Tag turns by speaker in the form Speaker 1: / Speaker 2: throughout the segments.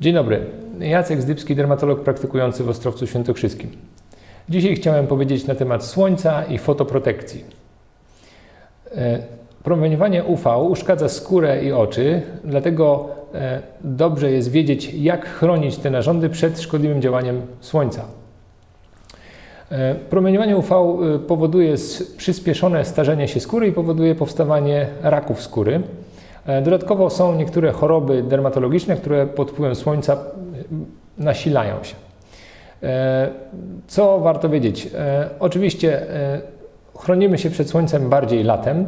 Speaker 1: Dzień dobry, Jacek Zdybski, dermatolog praktykujący w Ostrowcu Świętokrzyskim. Dzisiaj chciałem powiedzieć na temat słońca i fotoprotekcji. E, Promieniowanie UV uszkadza skórę i oczy, dlatego e, dobrze jest wiedzieć, jak chronić te narządy przed szkodliwym działaniem słońca. E, Promieniowanie UV powoduje przyspieszone starzenie się skóry i powoduje powstawanie raków skóry. E, Dodatkowo są niektóre choroby dermatologiczne, które pod wpływem słońca e, nasilają się. E, Co warto wiedzieć? Oczywiście chronimy się przed słońcem bardziej latem,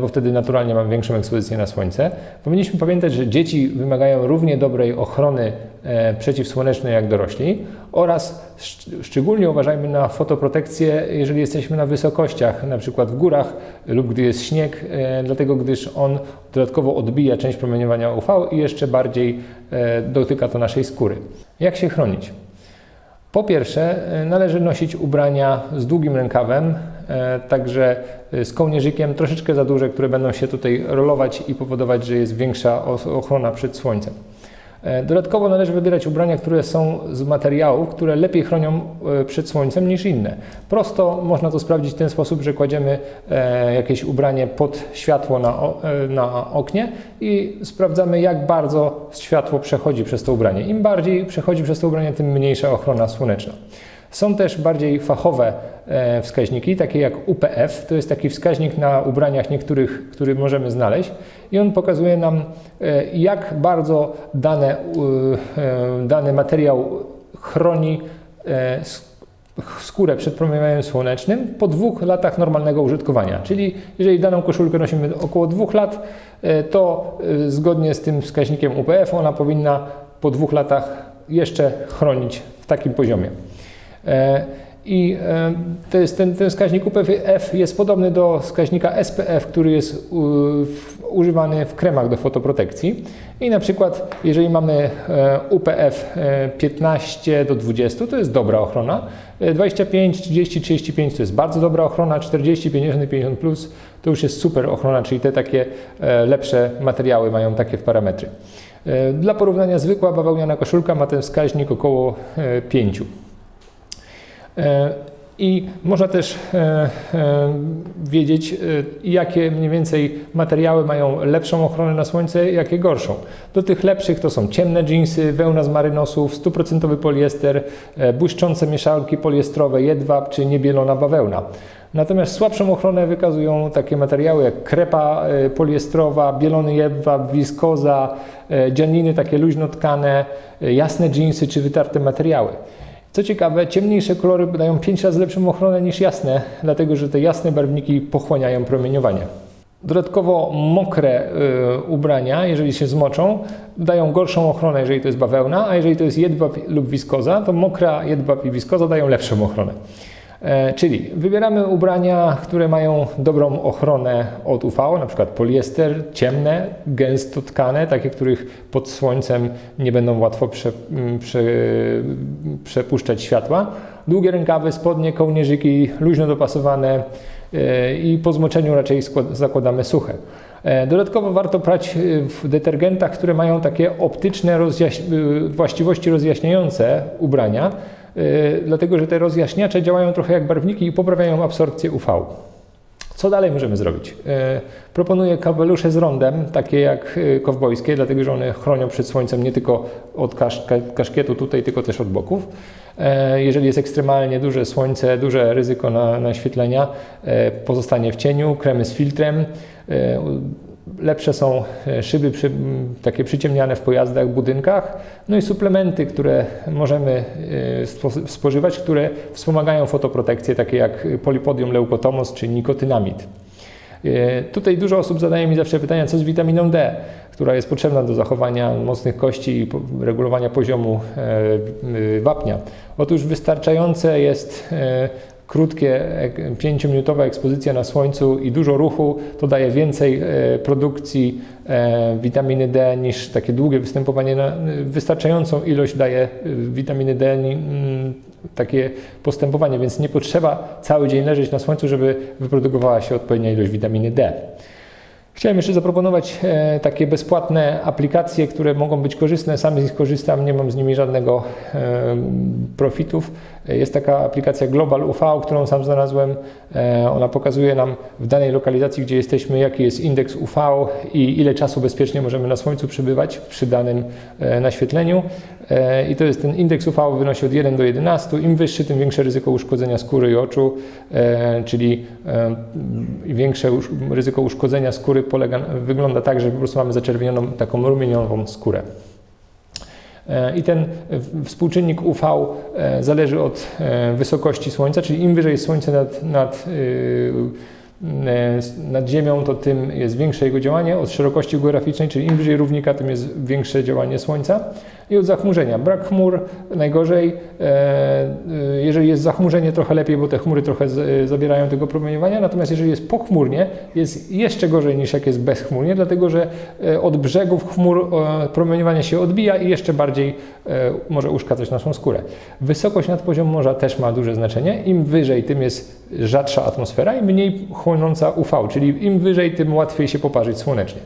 Speaker 1: bo wtedy naturalnie mamy większą ekspozycję na słońce. Powinniśmy pamiętać, że dzieci wymagają równie dobrej ochrony e, przeciwsłonecznej jak dorośli oraz szcz- szczególnie uważajmy na fotoprotekcję, jeżeli jesteśmy na wysokościach, na przykład w górach lub gdy jest śnieg, e, dlatego gdyż on dodatkowo odbija część promieniowania UV i jeszcze bardziej e, dotyka to naszej skóry. Jak się chronić? Po pierwsze, e, należy nosić ubrania z długim rękawem, e, także e, z kołnierzykiem troszeczkę za duże, które będą się tutaj rolować i powodować, że jest większa ochrona przed słońcem. E, Dodatkowo należy wybierać ubrania, które są z materiałów, które lepiej chronią e, przed słońcem niż inne. Prosto można to sprawdzić w ten sposób, że kładziemy e, jakieś ubranie pod światło na, e, na oknie i sprawdzamy, jak bardzo światło przechodzi przez to ubranie. Im bardziej przechodzi przez to ubranie, tym mniejsza ochrona słoneczna. Są też bardziej fachowe e, wskaźniki, takie jak UPF. To jest taki wskaźnik na ubraniach niektórych, który możemy znaleźć i on pokazuje nam, e, jak bardzo dane, e, dany materiał chroni skórę przed promieniowaniem słonecznym po dwóch latach normalnego użytkowania. Czyli jeżeli daną koszulkę nosimy około dwóch lat, to zgodnie z tym wskaźnikiem UPF ona powinna po dwóch latach jeszcze chronić w takim poziomie. E, I e, to jest ten, ten wskaźnik UPF jest podobny do wskaźnika SPF, który jest używany w kremach do fotoprotekcji. I na przykład, jeżeli mamy e, UPF e, 15 do 20, to jest dobra ochrona. E, 25, 30, 35 to jest bardzo dobra ochrona. 40, 50 i 50 plus to już jest super ochrona, czyli te takie lepsze materiały mają takie parametry. Dla porównania zwykła bawełniana koszulka ma ten wskaźnik około e, 5. E, I można też e, e, wiedzieć, jakie mniej więcej materiały mają lepszą ochronę na słońce, jakie gorszą. Do tych lepszych to są ciemne dżinsy, wełna z marynosów, 100% poliester, błyszczące mieszanki poliestrowe, jedwab czy niebielona bawełna. Natomiast słabszą ochronę wykazują takie materiały jak krepa poliestrowa, bielony jedwab, wiskoza, dzianiny takie luźno tkane, jasne dżinsy czy wytarte materiały. Co ciekawe, ciemniejsze kolory dają 5 razy lepszą ochronę niż jasne, dlatego że te jasne barwniki pochłaniają promieniowanie. Dodatkowo mokre y, ubrania, jeżeli się zmoczą, dają gorszą ochronę, jeżeli to jest bawełna, a jeżeli to jest jedwab lub wiskoza, to mokra jedwab i wiskoza dają lepszą ochronę. E, czyli wybieramy ubrania, które mają dobrą ochronę od UV, na przykład poliester, ciemne, gęsto tkane, takie, których pod słońcem nie będą łatwo prze, m, prze, przepuszczać światła. Długie rękawy, spodnie, kołnierzyki, luźno dopasowane e, i po zmoczeniu raczej zakładamy suche. E, Dodatkowo warto prać w detergentach, które mają takie optyczne rozjaś- właściwości rozjaśniające ubrania, dlatego że te rozjaśniacze działają trochę jak barwniki i poprawiają absorpcję UV. Co dalej możemy zrobić? E, Proponuję kapelusze z rondem, takie jak e, kowbojskie, dlatego że one chronią przed słońcem nie tylko od kaszkietu tutaj, tylko też od boków. E, Jeżeli jest ekstremalnie duże słońce, duże ryzyko na naświetlenia, e, pozostanie w cieniu, kremy z filtrem. Lepsze są e, szyby przy, takie przyciemniane w pojazdach, budynkach, no i suplementy, które możemy e, spo- spożywać, które wspomagają fotoprotekcję, takie jak polipodium leukotomos czy nikotynamid. E, Tutaj dużo osób zadaje mi zawsze pytania, co z witaminą D, która jest potrzebna do zachowania mocnych kości i regulowania poziomu wapnia. Otóż wystarczające jest krótkie, 5-minutowa ekspozycja na słońcu i dużo ruchu, to daje więcej e, produkcji e, witaminy D niż takie długie występowanie. Na, wystarczającą ilość daje e, witaminy D mm, takie postępowanie, więc nie potrzeba cały dzień leżeć na słońcu, żeby wyprodukowała się odpowiednia ilość witaminy D. Chciałem jeszcze zaproponować takie bezpłatne aplikacje, które mogą być korzystne. Sam z nich korzystam, nie mam z nimi żadnego profitów. Jest taka aplikacja Global UV, którą sam znalazłem. E, Ona pokazuje nam w danej lokalizacji, gdzie jesteśmy, jaki jest indeks UV i ile czasu bezpiecznie możemy na słońcu przebywać przy danym e, naświetleniu. E, I to jest ten indeks UV wynosi od 1 do 11. Im wyższy, tym większe ryzyko uszkodzenia skóry i oczu, czyli większe ryzyko uszkodzenia skóry polega, wygląda tak, że po prostu mamy zaczerwienioną, taką rumieniową skórę. E, I ten współczynnik UV e, zależy od e, wysokości słońca, czyli im wyżej jest słońce nad, nad, y, nad Ziemią, to tym jest większe jego działanie. Od szerokości geograficznej, czyli im wyżej równika, tym jest większe działanie słońca. I od zachmurzenia. Brak chmur najgorzej. E, e, Jeżeli jest zachmurzenie, trochę lepiej, bo te chmury trochę zabierają tego promieniowania. Natomiast jeżeli jest pochmurnie, jest jeszcze gorzej niż jak jest bezchmurnie, dlatego że e, od brzegów chmur e, promieniowanie się odbija i jeszcze bardziej e, może uszkadzać naszą skórę. Wysokość nad poziom morza też ma duże znaczenie. Im wyżej, tym jest rzadsza atmosfera i mniej chłonąca UV, czyli im wyżej, tym łatwiej się poparzyć słonecznie.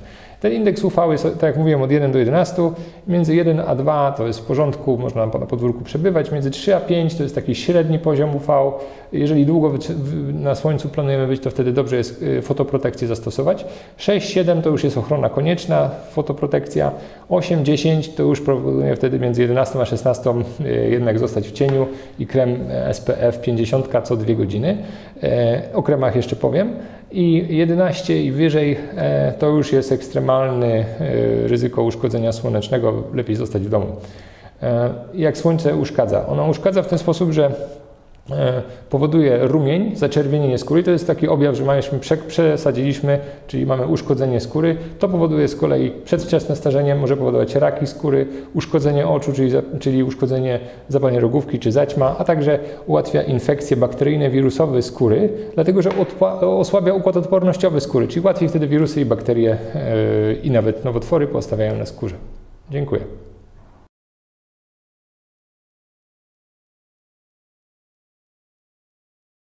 Speaker 1: Ten indeks UV jest, tak jak mówiłem, od 1 do 11. Między 1 a 2 to jest w porządku, można na podwórku przebywać. Między 3 a 5 to jest taki średni poziom UV. Jeżeli długo na słońcu planujemy być, to wtedy dobrze jest y, fotoprotekcję zastosować. 6-7 to już jest ochrona konieczna, fotoprotekcja. 8-10 to już proponuję wtedy między 11 a 16 y, jednak zostać w cieniu i krem e, SPF 50 co 2 godziny. E, O kremach jeszcze powiem. I 11 i wyżej e, to już jest ekstremalne e, ryzyko uszkodzenia słonecznego, lepiej zostać w domu. E, Jak słońce uszkadza? Ono uszkadza w ten sposób, że powoduje rumień, zaczerwienienie skóry. To jest taki objaw, że prze- przesadziliśmy, czyli mamy uszkodzenie skóry. To powoduje z kolei przedwczesne starzenie, może powodować raki skóry, uszkodzenie oczu, czyli, czyli uszkodzenie zapalenie rogówki czy zaćma, a także ułatwia infekcje bakteryjne, wirusowe skóry, dlatego że osłabia układ odpornościowy skóry, czyli łatwiej wtedy wirusy i bakterie e, i nawet nowotwory postawiają na skórze. Dziękuję.